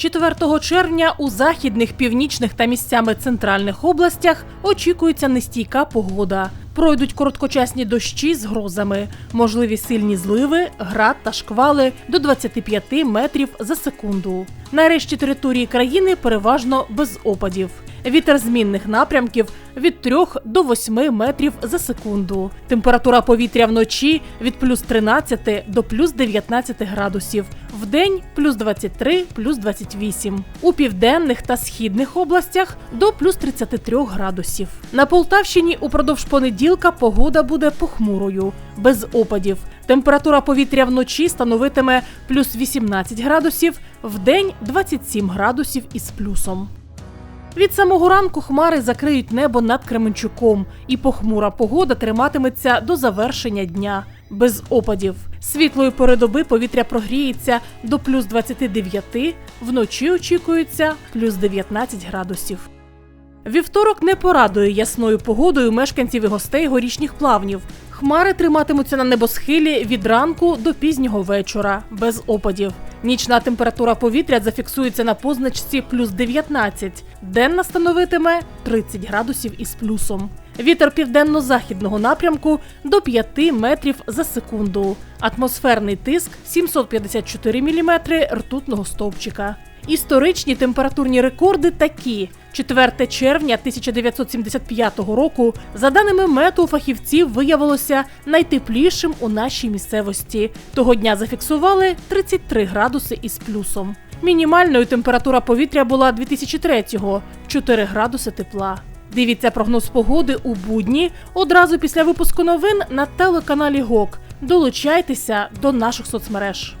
4 червня у західних, північних та місцями центральних областях очікується нестійка погода. Пройдуть короткочасні дощі з грозами, можливі сильні зливи, град та шквали до 25 метрів за секунду. На решті території країни переважно без опадів. Вітер змінних напрямків від 3 до 8 метрів за секунду. Температура повітря вночі від плюс 13 до плюс 19 градусів. Вдень плюс 23, плюс 28. У південних та східних областях до плюс 33 градусів. На Полтавщині упродовж понеділка погода буде похмурою, без опадів. Температура повітря вночі становитиме плюс 18 градусів, вдень 27 градусів із плюсом. Від самого ранку хмари закриють небо над Кременчуком, і похмура погода триматиметься до завершення дня без опадів. Світлої пори доби повітря прогріється до плюс 29, вночі очікується плюс 19 градусів. Вівторок не порадує ясною погодою мешканців і гостей горішніх плавнів. Хмари триматимуться на небосхилі від ранку до пізнього вечора, без опадів. Нічна температура повітря зафіксується на позначці плюс 19, денна становитиме 30 градусів із плюсом. Вітер південно-західного напрямку до 5 метрів за секунду. Атмосферний тиск 754 мм ртутного стовпчика. Історичні температурні рекорди такі: 4 червня 1975 року, за даними мету фахівців, виявилося найтеплішим у нашій місцевості. Того дня зафіксували 33 градуси із плюсом. Мінімальною температура повітря була 2003-го – 4 градуси тепла. Дивіться прогноз погоди у будні одразу після випуску новин на телеканалі ГОК. Долучайтеся до наших соцмереж.